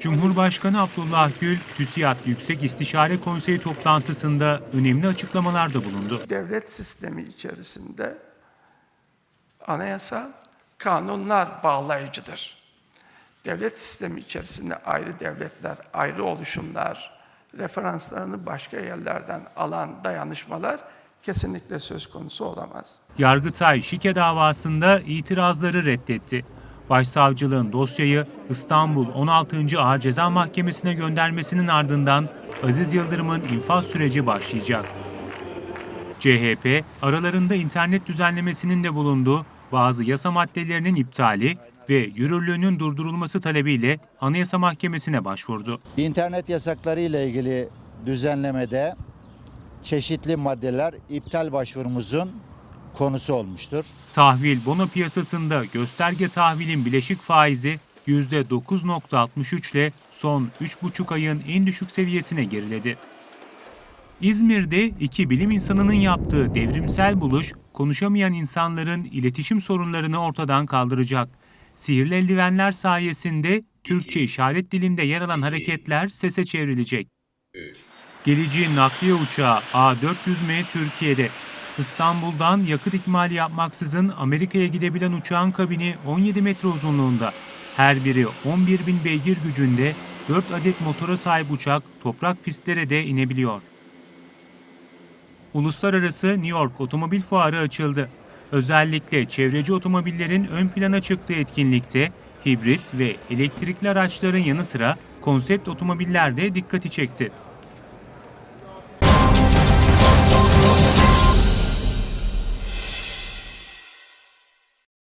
Cumhurbaşkanı Abdullah Gül, TÜSİAD Yüksek İstişare Konseyi toplantısında önemli açıklamalarda bulundu. devlet sistemi içerisinde anayasa, kanunlar bağlayıcıdır. Devlet sistemi içerisinde ayrı devletler, ayrı oluşumlar, referanslarını başka yerlerden alan dayanışmalar kesinlikle söz konusu olamaz. Yargıtay şike davasında itirazları reddetti. Başsavcılığın dosyayı İstanbul 16. Ağır Ceza Mahkemesi'ne göndermesinin ardından Aziz Yıldırım'ın infaz süreci başlayacak. CHP, aralarında internet düzenlemesinin de bulunduğu bazı yasa maddelerinin iptali ve yürürlüğünün durdurulması talebiyle Anayasa Mahkemesi'ne başvurdu. İnternet yasakları ile ilgili düzenlemede çeşitli maddeler iptal başvurumuzun konusu olmuştur. Tahvil bono piyasasında gösterge tahvilin bileşik faizi %9.63 ile son 3,5 ayın en düşük seviyesine geriledi. İzmir'de iki bilim insanının yaptığı devrimsel buluş, konuşamayan insanların iletişim sorunlarını ortadan kaldıracak. Sihirli eldivenler sayesinde Türkçe işaret dilinde yer alan hareketler sese çevrilecek. Geleceğin nakliye uçağı A400M Türkiye'de. İstanbul'dan yakıt ikmali yapmaksızın Amerika'ya gidebilen uçağın kabini 17 metre uzunluğunda. Her biri 11 bin beygir gücünde 4 adet motora sahip uçak toprak pistlere de inebiliyor. Uluslararası New York Otomobil Fuarı açıldı. Özellikle çevreci otomobillerin ön plana çıktığı etkinlikte hibrit ve elektrikli araçların yanı sıra konsept otomobiller de dikkati çekti.